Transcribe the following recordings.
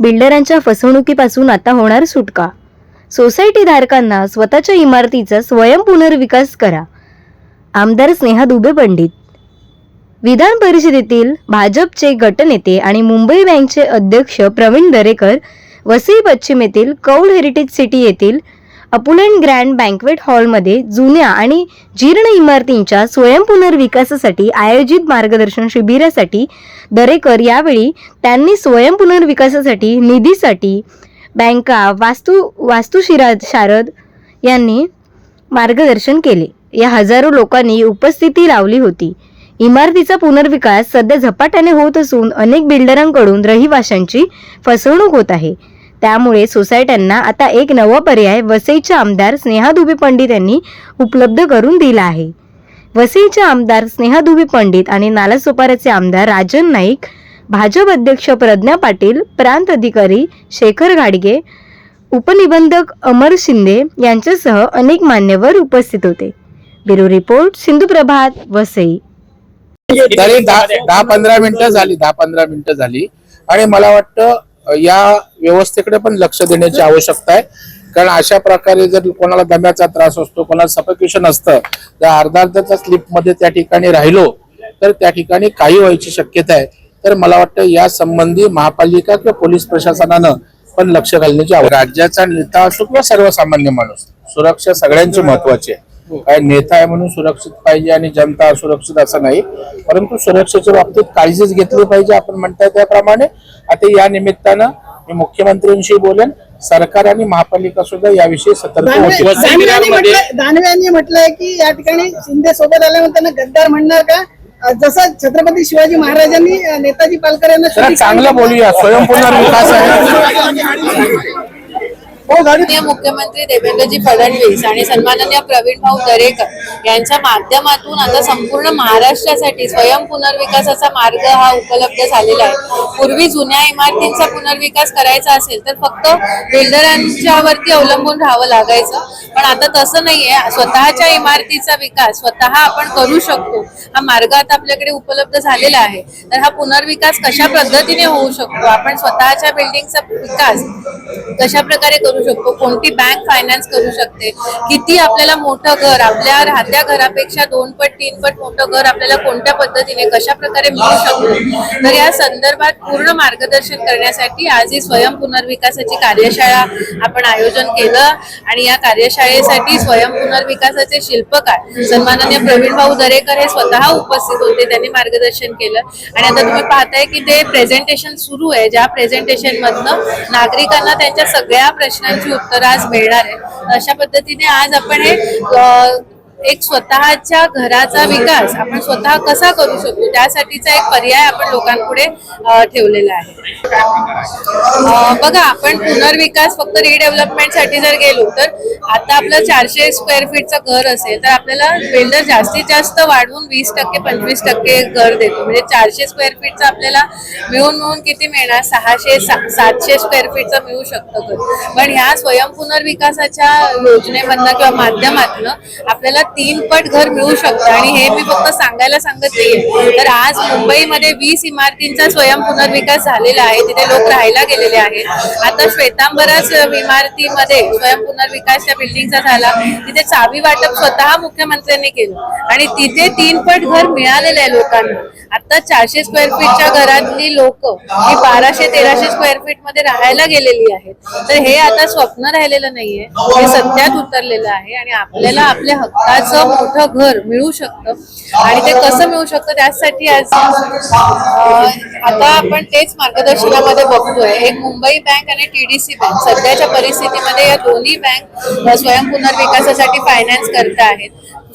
बिल्डरांच्या फसवणुकीपासून आता होणार सुटका. सोसायटी धारकांना स्वतःच्या इमारतीचा स्वयं पुनर्विकास करा. आमदार स्नेहा दुबे पंडित. विधान परिषदेतील भाजपचे गटनेते आणि मुंबई बँकचे अध्यक्ष प्रवीण दरेकर वसई पश्चिम येथील कौल हेरिटेज सिटी येथील अपुलेंट ग्रँड बँकवेट हॉलमध्ये जुन्या आणि जीर्ण इमारतींच्या स्वयंपुनर्विकासासाठी आयोजित मार्गदर्शन शिबिरासाठी दरेकर यावेळी त्यांनी स्वयंपुनर्विकासासाठी निधीसाठी बँका वास्तू वास्तुशिरा शारद यांनी मार्गदर्शन केले. या हजारो लोकांनी उपस्थिती लावली होती. इमारतीचा पुनर्विकास सध्या झपाट्याने होत असून अनेक बिल्डरांकडून रहिवाशांची फसवणूक होत आहे. त्यामुळे सोसायट्यांना आता एक नवा पर्याय वसईचे आमदार स्नेहा दुबे पंडित यांनी उपलब्ध करून दिला आहे. वसईचे आमदार स्नेहा दुबे पंडित आणि नालासोपाऱ्याचे आमदार राजन नाईक भाजप अध्यक्ष प्रज्ञा पाटील प्रांत अधिकारी शेखर घाडगे उपनिबंधक अमर शिंदे यांच्यासह अनेक मान्यवर उपस्थित होते. Bureau report Sindhu Prabhat Vasai. तरी दहा पंधरा मिनिटं झाली दहा पंधरा मिनिटं झाली. आणि मला वाटतं या व्यवस्थेकडे पण लक्ष देण्याची आवश्यकता आहे. कारण अशा प्रकारे जर कोणाला दम्याचा त्रास असतो कोणाला सफोकेशन असतं तर अर्धा अर्धाच्या स्लिपमध्ये त्या ठिकाणी राहिलो तर त्या ठिकाणी काही व्हायची शक्यता आहे. तर मला वाटतं या संबंधी महापालिका किंवा पोलीस प्रशासनानं पण लक्ष घालण्याची राज्याचा नेता असो किंवा सर्वसामान्य माणूस सुरक्षा सगळ्यांची महत्वाची आहे. काय नेता आहे म्हणून सुरक्षित पाहिजे आणि जनता असुरक्षित असं नाही. परंतु सुरक्षेच्या बाबतीत काळजीच घेतली पाहिजे आपण म्हणताय त्याप्रमाणे. आता या निमित्तानं मी मुख्यमंत्र्यांशी बोलेन सरकार आणि महापालिका सुद्धा याविषयी सतर्क दानवे- होतील. दानवेंनी म्हटलंय की या ठिकाणी शिंदे सोबत आल्यावर त्यांना गद्दार म्हणणार का? जसं छत्रपती शिवाजी महाराजांनी नेताजी पालकर यांना चांगलं बोलूया. स्वयंपुनर्विकास आहे. हो, माननीय मुख्यमंत्री देवेंद्रजी फडणवीस आणि सन्माननीय प्रवीण भाऊ दरेकर यांच्या माध्यमातून आता संपूर्ण महाराष्ट्रासाठी स्वयं पुनर्विकासाचा मार्ग हा उपलब्ध झालेला आहे. पूर्वी जुन्या इमारतींचा पुनर्विकास करायचा असेल तर फक्त बिल्डरांच्या वरती अवलंबून राहावं लागायचं. पण आता तसं नाहीये. स्वतःच्या इमारतीचा विकास स्वतः आपण करू शकतो. हा मार्ग आता आपल्याकडे उपलब्ध झालेला आहे. तर हा पुनर्विकास कशा पद्धतीने होऊ शकतो? आपण स्वतःच्या बिल्डिंगचा विकास कशा प्रकारे करू शकतो कोणती बँक फायनान्स करू शकते किती आपल्याला मोठं घर आपल्या राहत्या घरापेक्षा दोन पट तीन पट मोठं घर आपल्याला कोणत्या पद्धतीने कशा प्रकारे मिळू शकतो? तर या संदर्भात पूर्ण मार्गदर्शन करण्यासाठी आज ही स्वयं पुनर्विकासाची कार्यशाळा आपण आयोजन केलं आणि या कार्यशाळेसाठी स्वयं पुनर्विकासाचे शिल्पकार सन्माननीय प्रवीण भाऊ दरेकर हे स्वतः उपस्थित होते त्यांनी मार्गदर्शन केलं. आणि आता तुम्ही पाहताय की ते प्रेझेंटेशन सुरू आहे. ज्या प्रेझेंटेशन मधनं नागरिकांना त्यांच्या सगळ्या प्रश्न प्रश्नांची उत्तरं आज मिळणार आहे अशा पद्धतीने आज आपण हे एक स्वतःच्या घराचा विकास आपण स्वतः कसा करू शकतो त्यासाठीचा एक पर्याय आपण लोकांपुढे ठेवलेला आहे. बघा आपण पुनर्विकास फक्त रिडेव्हलपमेंटसाठी जर गेलो तर आता आपलं चारशे स्क्वेअर फीटचं घर असेल तर आपल्याला बिल्डर जास्तीत जास्त वाढवून वीस टक्के पंचवीस टक्के घर देतो. म्हणजे चारशे स्क्वेअर फीटचं आपल्याला मिळून मिळून किती मिळणार? सहाशे सातशे स्क्वेअर फीटचं मिळू शकतं घर. पण ह्या स्वयं पुनर्विकासाच्या योजनेमधनं किंवा माध्यमातनं आपल्याला तीन पट घर मिळू शकतं. आणि हे मी फक्त सांगायला सांगत नाहीये. तर आज मुंबईमध्ये वीस इमारतींचा स्वयं पुनर्विकास झालेला आहे. तिथे लोक राहायला गेलेले आहेत. आता श्वेतांबरच इमारतीमध्ये स्वयं पुनर्विकास त्या बिल्डिंगचा झाला. तिथे चावी वाटप स्वतः मुख्यमंत्र्यांनी केलं. आणि तिथे तीन पट घर मिळालेलं आहे लोकांना. आता चारशे स्क्वेअर फीटच्या घरातली लोक ही बाराशे तेराशे स्क्वेअर फीटमध्ये राहायला गेलेली आहेत. तर हे आता स्वप्न राहिलेलं नाहीये. हे सत्यात उतरलेलं आहे. आणि आपल्याला आपल्या हक्काचं मोठं घर मिळू शकतं आणि ते कसं मिळू शकतं त्यासाठी आज आता आपण तेच मार्गदर्शनामध्ये बघतोय. एक मुंबई बँक आणि टीडीसी बँक सध्याच्या परिस्थितीमध्ये या दोन्ही बँक स्वयं पुनर्विकासासाठी फायनान्स करत आहेत.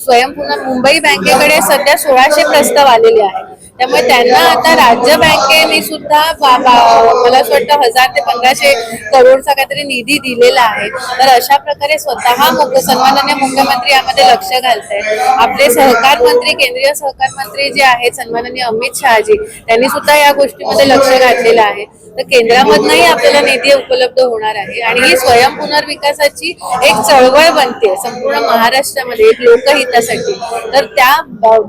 स्वयंपूर्ण मुंबई बँकेकडे सध्या सोळाशे प्रस्ताव आलेले आहेत. त्यामुळे त्यांना आता राज्य बँकेने सुद्धा मला असं वाटतं हजार ते पंधराशे करोडचा काहीतरी निधी दिलेला आहे. तर अशा प्रकारे स्वतः मुख्य सन्माननीय मुख्यमंत्री यामध्ये लक्ष घालताय. आपले सहकार मंत्री केंद्रीय सहकार मंत्री जे आहेत सन्माननीय अमित शहाजी त्यांनी सुद्धा या गोष्टीमध्ये लक्ष घातलेलं आहे. तर केंद्रामधनही आपल्याला निधी उपलब्ध होणार आहे. आणि ही स्वयं पुनर्विकासाची एक चळवळ बनते संपूर्ण महाराष्ट्रामध्ये एक लोकहितासाठी. तर त्या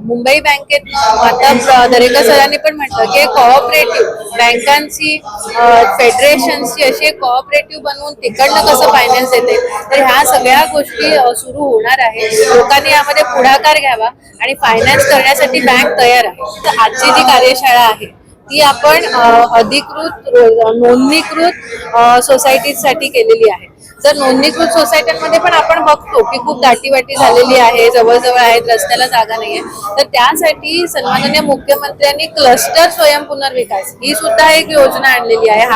मुंबई बँकेत आता प्र- दरेकर सरांनी पण म्हटलं की कोऑपरेटिव्ह बँकांची फेडरेशनची अशी एक कोऑपरेटिव्ह बनवून तिकडनं कसं फायनान्स येते. तर ह्या सगळ्या गोष्टी सुरू होणार आहे लोकांनी यामध्ये पुढाकार घ्यावा आणि फायनान्स करण्यासाठी बँक तयार आहे. तर आजची जी कार्यशाळा आहे ती आपण अधिकृत नोंदणीकृत सोसायटीसाठी केलेली आहे. जर नोंदणीकृत सोसायट्यांमध्ये पण आपण बघतो की खूप दाटीवाटी झालेली आहे जवळजवळ आहेत रस्त्याला जागा नाहीये तर त्यासाठी सन्माननीय मुख्यमंत्र्यांनी क्लस्टर स्वयंपुनर्विकास ही सुद्धा एक योजना आणलेली आहे. हा